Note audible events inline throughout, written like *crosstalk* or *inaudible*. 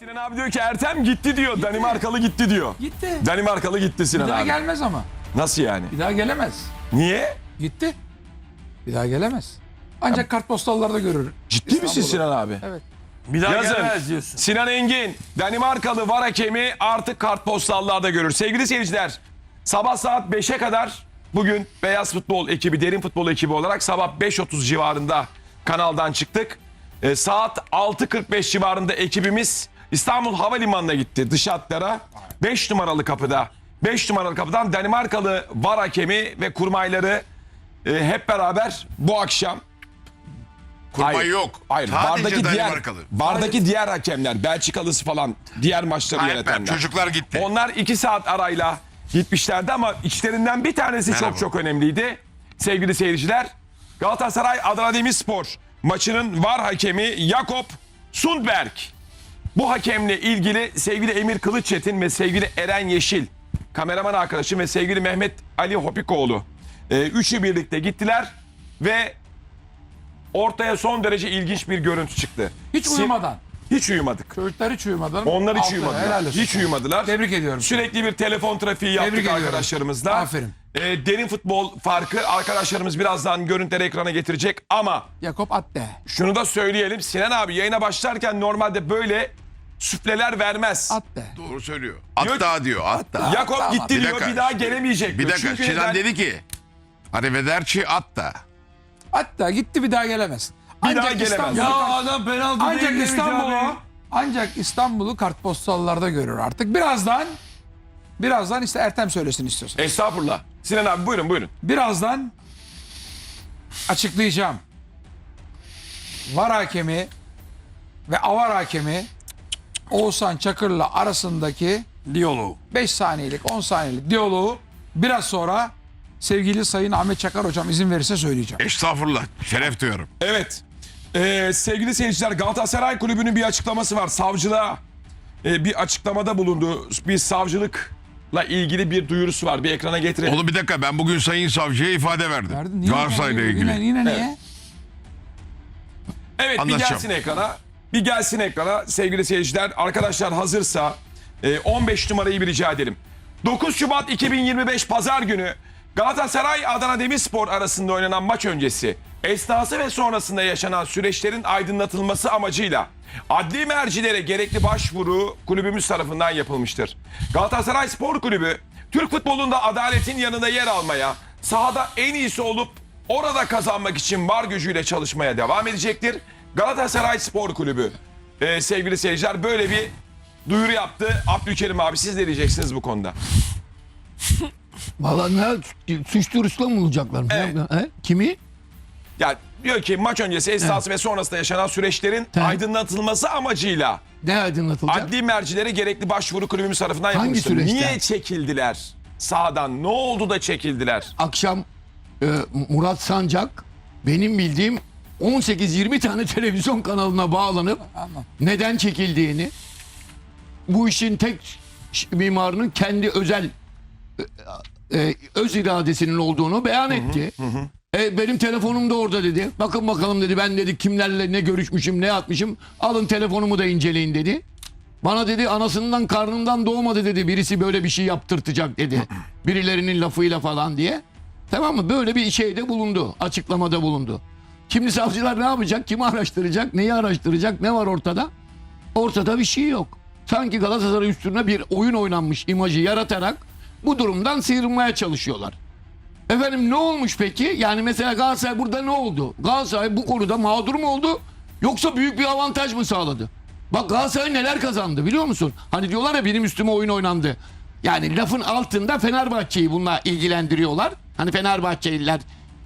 Sinan abi diyor ki Ertem gitti diyor. Danimarkalı gitti diyor. Gitti. Danimarkalı gitti Sinan Bir daha abi. gelmez ama. Nasıl yani? Bir daha gelemez. Niye? Gitti. Bir daha gelemez. Ancak kartpostallarda görür. Ciddi misin. Sinan abi? Evet. Bir daha Yazın. gelemez diyorsun. Sinan Engin, Danimarkalı var hakemi artık kartpostallarda görür. Sevgili seyirciler, sabah saat 5'e kadar bugün Beyaz Futbol ekibi, Derin Futbol ekibi olarak sabah 5.30 civarında kanaldan çıktık. Ee, saat 6.45 civarında ekibimiz İstanbul Havalimanı'na gitti dış hatlara. 5 numaralı kapıda. 5 numaralı kapıdan Danimarkalı var hakemi ve kurmayları e, hep beraber bu akşam Kurmay Hayır. yok. Hayır, Sadece bardaki diğer Danimarkalı. bardaki diğer hakemler, Belçikalısı falan, diğer maçları Hayır, yönetenler. çocuklar gitti. Onlar iki saat arayla gitmişlerdi ama içlerinden bir tanesi Merhaba. çok çok önemliydi. Sevgili seyirciler, Galatasaray Adana Demirspor maçının var hakemi Jakob Sundberg. Bu hakemle ilgili sevgili Emir Kılıççetin ve sevgili Eren Yeşil, kameraman arkadaşım ve sevgili Mehmet Ali Hopikoğlu. e, üçü birlikte gittiler ve ortaya son derece ilginç bir görüntü çıktı. Hiç Sin- uyumadan. Hiç uyumadık. Çocuklar hiç uyumadan. Onlar hiç uyumadılar. olsun. Hiç uyumadılar. Tebrik ediyorum. Sürekli bir telefon trafiği yaptık Tebrik ediyorum. arkadaşlarımızla. Aferin. Ee, derin futbol farkı arkadaşlarımız birazdan görüntüleri ekrana getirecek ama Jakob Atte. şunu da söyleyelim. Sinan abi yayına başlarken normalde böyle süfleler vermez. Atte. Doğru söylüyor. Hatta diyor hatta. Tamam. gitti Bir diyor dakika. bir daha gelemeyecek Bir diyor. dakika Çünkü Sinan neden? dedi ki Arrivederci hatta. Hatta gitti bir daha gelemez. Bir daha gelemez. İstanbul'u- Ya adam penaltı ancak İstanbul'u abi. ancak İstanbul'u kartpostallarda görür artık. Birazdan birazdan işte Ertem söylesin istiyorsan. Estağfurullah. Sinan abi buyurun buyurun. Birazdan açıklayacağım. VAR hakemi ve avar hakemi Oğuzhan Çakır'la arasındaki Diyaloğu. 5 saniyelik 10 saniyelik diyaloğu biraz sonra sevgili Sayın Ahmet Çakar hocam izin verirse söyleyeceğim. Estağfurullah. Şeref duyuyorum. Evet. Ee, sevgili seyirciler Galatasaray Kulübü'nün bir açıklaması var. Savcılığa e, bir açıklamada bulundu. Bir savcılıkla ilgili bir duyurusu var. Bir ekrana getirelim. Oğlum bir dakika ben bugün Sayın Savcı'ya ifade verdim. Verdin, niye- Galatasaray'la yine- ilgili. Yine, yine niye? Evet bir Anlatacağım. gelsin ekrana. Bir gelsin ekrana sevgili seyirciler. Arkadaşlar hazırsa e, 15 numarayı bir rica edelim. 9 Şubat 2025 Pazar günü Galatasaray Adana Demirspor arasında oynanan maç öncesi esnası ve sonrasında yaşanan süreçlerin aydınlatılması amacıyla adli mercilere gerekli başvuru kulübümüz tarafından yapılmıştır. Galatasaray Spor Kulübü Türk futbolunda adaletin yanında yer almaya, sahada en iyisi olup orada kazanmak için var gücüyle çalışmaya devam edecektir. Galatasaray Spor Kulübü e, sevgili seyirciler böyle bir duyuru yaptı. Abdülkerim abi siz ne diyeceksiniz bu konuda? Valla ne suç duyurusuyla mı olacaklar? Evet. He? Kimi? Yani diyor ki maç öncesi esnası ve sonrasında yaşanan süreçlerin Evet. aydınlatılması amacıyla Ne aydınlatılacak? adli mercilere gerekli başvuru kulübümüz tarafından Hangi yapılmıştır. süreçten? Niye çekildiler sahadan? Ne oldu da çekildiler? Akşam e, Murat Sancak benim bildiğim 18-20 tane televizyon kanalına bağlanıp neden çekildiğini bu işin tek mimarının kendi özel e, e, öz iradesinin olduğunu beyan etti. E, benim telefonum da orada dedi. Bakın bakalım dedi ben dedi kimlerle ne görüşmüşüm ne atmışım. Alın telefonumu da inceleyin dedi. Bana dedi anasından karnından doğmadı dedi. Birisi böyle bir şey yaptırtacak dedi. *clears throat* Birilerinin lafıyla falan diye. Tamam mı? Böyle bir şeyde bulundu. Açıklamada bulundu. Şimdi savcılar ne yapacak? Kimi araştıracak? Neyi araştıracak? Ne var ortada? Ortada bir şey yok. Sanki Galatasaray üstüne bir oyun oynanmış imajı yaratarak bu durumdan sıyrılmaya çalışıyorlar. Efendim ne olmuş peki? Yani mesela Galatasaray burada ne oldu? Galatasaray bu konuda mağdur mu oldu? Yoksa büyük bir avantaj mı sağladı? Bak Galatasaray neler kazandı biliyor musun? Hani diyorlar ya benim üstüme oyun oynandı. Yani lafın altında Fenerbahçe'yi bununla ilgilendiriyorlar. Hani Fenerbahçeliler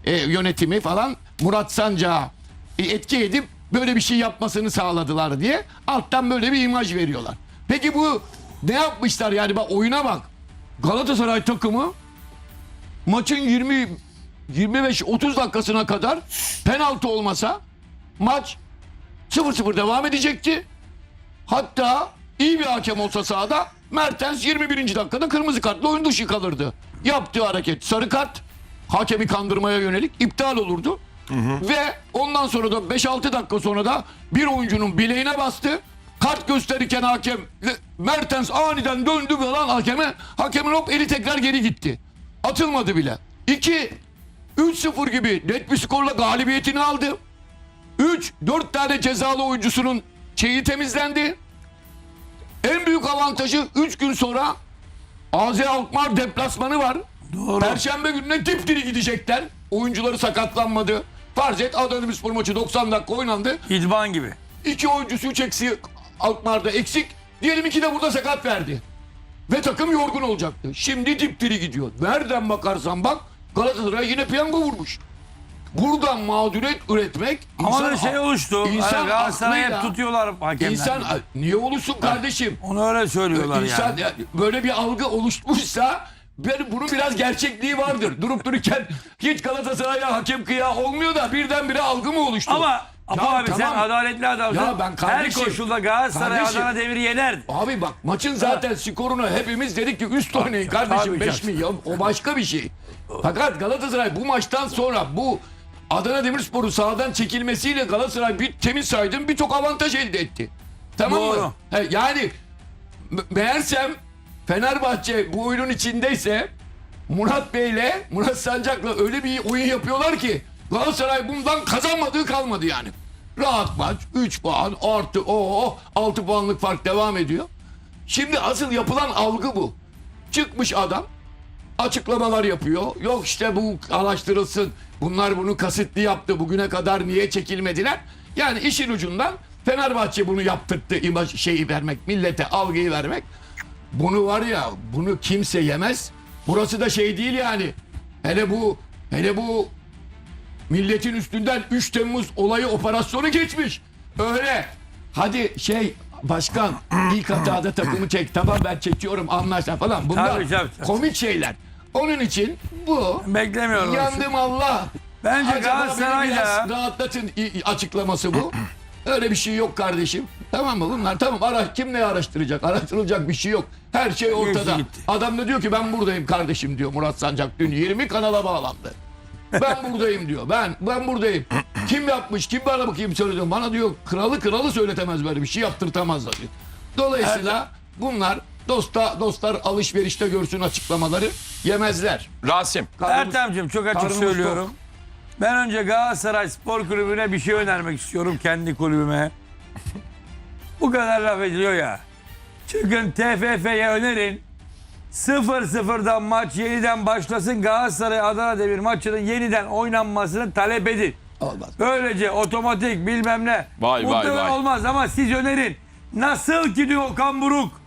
e, yönetimi falan Murat Sancağı e, etki edip böyle bir şey yapmasını sağladılar diye alttan böyle bir imaj veriyorlar. Peki bu ne yapmışlar yani bak oyuna bak. Galatasaray takımı maçın 20 25-30 dakikasına kadar penaltı olmasa maç 0-0 devam edecekti. Hatta iyi bir hakem olsa sahada Mertens 21. dakikada kırmızı kartla oyun dışı kalırdı. Yaptığı hareket sarı kart hakemi kandırmaya yönelik iptal olurdu. Ve ondan sonra da 5-6 dakika sonra da bir oyuncunun bileğine bastı. Kart gösterirken hakem Mertens aniden döndü falan hakeme. Hakemin hop eli tekrar geri gitti. Atılmadı bile. 2 3-0 gibi net bir skorla galibiyetini aldı. 3 4 tane cezalı oyuncusunun şeyi temizlendi. En büyük avantajı 3 gün sonra AZ Alkmaar deplasmanı var. Doğru. Perşembe gününe dipdiri gidecekler. Oyuncuları sakatlanmadı. Farz et Adana Demirspor maçı 90 dakika oynandı. İdman gibi. İki oyuncusu üç eksiği Alkmaar'da eksik. Diyelim iki de burada sakat verdi. Ve takım yorgun olacaktı. Şimdi dipdiri gidiyor. Nereden bakarsan bak Galatasaray yine piyango vurmuş. Buradan mağduriyet üretmek Ama insan- şey oluştu. İnsan Galatasaray'ı hep aklıyla- tutuyorlar hakemler. İnsan niye olursun kardeşim? Onu öyle söylüyorlar İnsan yani. ya- böyle bir algı oluşmuşsa ben bunun biraz gerçekliği vardır. Durup dururken hiç Galatasaray'a hakem kıya olmuyor da birdenbire algı mı oluştu? Ama Apo Ya abi sen tamam. adaletli adamsın. Ya ben Her kardeşim- koşulda Galatasaray kardeşim- Adana Demir'i yenerdi. Abi bak maçın zaten skorunu hepimiz dedik ki üst oynayın kardeşim Tabii 5 canım. milyon o başka bir şey. Fakat Galatasaray bu maçtan sonra bu Adana Demirspor'un sahadan çekilmesiyle Galatasaray bir temiz saydım birçok avantaj elde etti. Tamam mı? Doğru. He, yani me- meğersem Fenerbahçe bu oyunun içindeyse Murat Bey'le Murat Sancak'la öyle bir oyun yapıyorlar ki Galatasaray bundan kazanmadığı kalmadı yani. Rahat maç 3 puan artı o 6 puanlık fark devam ediyor. Şimdi asıl yapılan algı bu. Çıkmış adam açıklamalar yapıyor. Yok işte bu araştırılsın. Bunlar bunu kasıtlı yaptı. Bugüne kadar niye çekilmediler? Yani işin ucundan Fenerbahçe bunu yaptırttı. imaj şeyi vermek, millete algıyı vermek. Bunu var ya, bunu kimse yemez. Burası da şey değil yani. Hele bu hele bu milletin üstünden 3 Temmuz olayı operasyonu geçmiş. Öyle. Hadi şey başkan ilk hatada takımı çek. Tamam ben çekiyorum anlaşlar falan. Bunlar Tabii, tabii, tabii. komik şeyler. Onun için bu Beklemiyorum. yandım Allah. Bence Acaba beni biraz rahatlatın i- i- açıklaması bu. Öyle bir şey yok kardeşim. Tamam mı bunlar? Tamam ara, kim ne araştıracak? Araştırılacak bir şey yok. Her şey ortada. Adam da diyor ki ben buradayım kardeşim diyor Murat Sancak. Dün 20 kanala bağlandı. Ben buradayım diyor. Ben ben buradayım. Kim yapmış? Kim bana bakayım söyledi. Bana diyor kralı kralı söyletemez böyle bir şey yaptırtamaz da diyor. Dolayısıyla bunlar dosta dostlar alışverişte görsün açıklamaları yemezler. Rasim. Ertem'cim çok açık Karnımız söylüyorum. Ben önce Galatasaray Spor Kulübü'ne bir şey önermek istiyorum kendi kulübüme. Bu kadar laf ediliyor ya. Çıkın TFF'ye önerin. 0-0'dan maç yeniden başlasın. Galatasaray Adana Demir maçının yeniden oynanmasını talep edin. Olmaz. Böylece otomatik bilmem ne. Vay, vay, Muhtemelen vay. olmaz ama siz önerin. Nasıl ki diyor Okan Buruk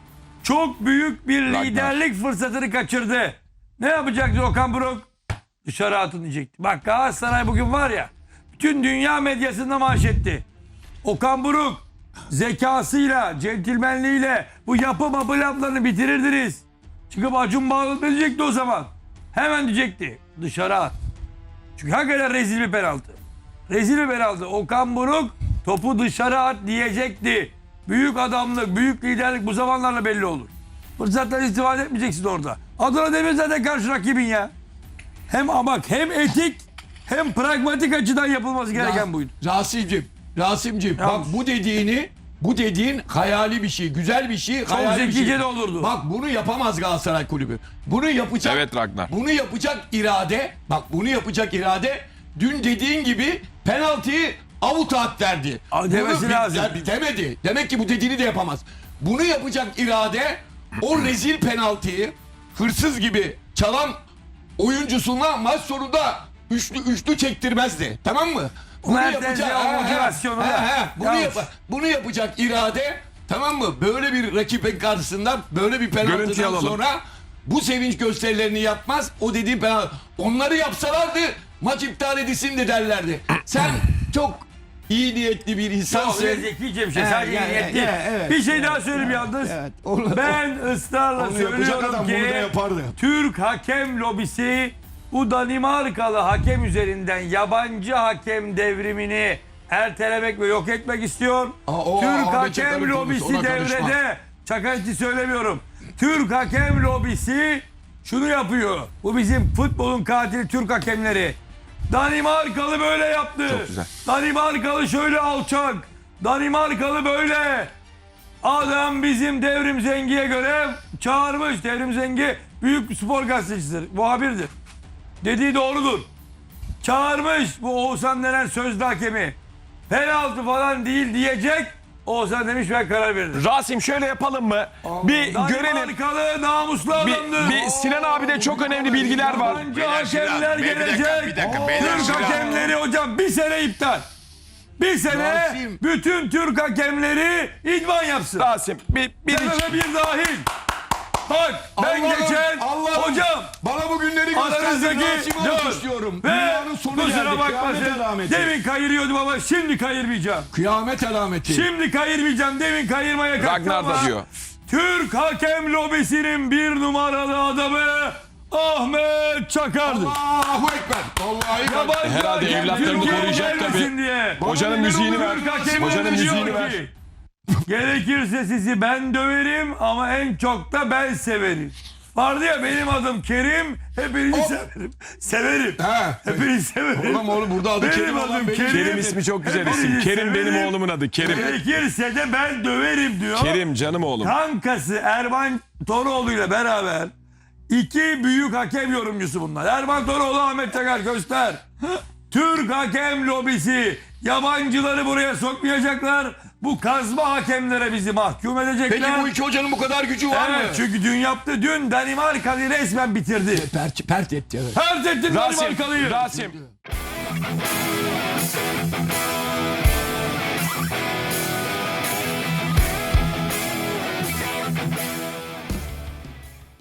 çok büyük bir Ragnar. liderlik fırsatını kaçırdı. Ne yapacaktı Okan Buruk? Dışarı atın diyecekti. Bak Galatasaray bugün var ya bütün dünya medyasında manşetti. Okan Buruk zekasıyla, centilmenliğiyle bu yapı mapı laflarını bitirirdiniz. Çıkıp Acun Bağlı diyecekti o zaman. Hemen diyecekti. Dışarı at. Çünkü hakikaten rezil bir penaltı. Rezil bir penaltı. Okan Buruk topu dışarı at diyecekti. Büyük adamlık, büyük liderlik bu zamanlarla belli olur. Fırsattan istifade etmeyeceksin orada. Adana Demir zaten karşı rakibin ya. Hem bak hem etik hem pragmatik açıdan yapılması gereken buydu. Rasim'cim, Rasim'cim bak bu dediğini bu dediğin hayali bir şey, güzel bir şey, hayali bir zekice şey. de olurdu. Bak bunu yapamaz Galatasaray Kulübü. Bunu yapacak Evet Ragnar. Bunu yapacak irade, bak bunu yapacak irade dün dediğin gibi penaltıyı avuta at derdi. Aa, demesi Bunu- lazım. Ya, demedi. Demek ki bu dediğini de yapamaz. Bunu yapacak irade o rezil penaltıyı hırsız gibi çalan oyuncusuna maç sonunda üçlü üçlü çektirmezdi. Tamam mı? Bunu He, he, motivasyonu da bunu, yap- bunu yapacak irade tamam mı? Böyle bir rakibin karşısında böyle bir Görüntüyü penaltıdan alalım. sonra bu sevinç gösterilerini yapmaz. O dediğim penaltı. Onları yapsalardı maç iptal edilsin de derlerdi. Sen çok iyi niyetli bir Çok insansın. zekice bir şey. Sadece ya, niyetli. evet. bir şey daha söyleyeyim yalnız. Evet, onu- ben ısrarla Onu yapacak söylüyorum adam ki bunu da yapardı. Türk hakem lobisi bu Danimarkalı hakem üzerinden yabancı hakem devrimini ertelemek ve yok etmek istiyor. Aa, o Türk Ahmet hakem lobisi devrede. Çakaytı söylemiyorum. Türk hakem lobisi şunu yapıyor. Bu bizim futbolun katili Türk hakemleri. Danimarkalı böyle yaptı. Çok güzel. Danimarkalı şöyle alçak. Danimarkalı böyle. Adam bizim Devrim Zengi'ye göre çağırmış. Devrim Zengi büyük spor gazetecisidir, muhabirdir. Dediği doğrudur. Çağırmış bu Oğuzhan denen sözlü hakemi. Penaltı falan değil diyecek. Oğuzhan demiş ben karar veririm. Rasim şöyle yapalım mı? Bir görelim. Danimarkalı namuslu Bir, adamdır. bir Sinan abi de çok önemli bilgiler var. Yabancı Beyler Sinan, hakemler bir dakika, gelecek. bir dakika, beyler Türk Sinan. hakemleri hocam bir sene iptal. Bir sene Rasim. bütün Türk hakemleri idman yapsın. Rasim bir, bir bir dahil. Bak ben Allah'ım, geçen Allah'ım. hocam Bana bu günleri aranızdaki istiyorum. Ve Dünyanın sonu kusura geldi. bakma Kıyamet sen. alameti. Demin kayırıyordum ama şimdi kayırmayacağım. Kıyamet alameti. Şimdi kayırmayacağım. Demin kayırmaya kalktım Ragnar da ama diyor. Türk hakem lobisinin bir numaralı adamı Ahmet Çakar'dır. Allahu Ekber. Vallahi Yabancı Herhalde hakem evlatlarını koruyacak tabii. Diye. Hocanın müziğini ver. Türk hakemi Hocanın diyor müziğini ver. Ki, *laughs* Gerekirse sizi ben döverim ama en çok da ben severim. Vardı ya benim adım Kerim, hepinizi severim. Severim. He. Hepinizi severim. Oğlum oğlum burada adı Benim Kerim olan adım benim. Kerim. Kerim ismi çok güzel isim. Hepinizi Kerim benim severim. oğlumun adı. Kerim. Gerekirse de ben döverim diyor. Kerim canım oğlum. Kankası Erman Toroğlu ile beraber iki büyük hakem yorumcusu bunlar. Erman Toroğlu, Ahmet Çakar göster. Türk hakem lobisi yabancıları buraya sokmayacaklar. Bu kazma hakemlere bizi mahkum edecekler. Peki bu iki hocanın bu kadar gücü var Evet, mı? çünkü dün yaptı. Dün Danimarka'yı resmen bitirdi. Pert, pert etti evet. Her ettin Rasim, Danimarkalı'yı. Rasim.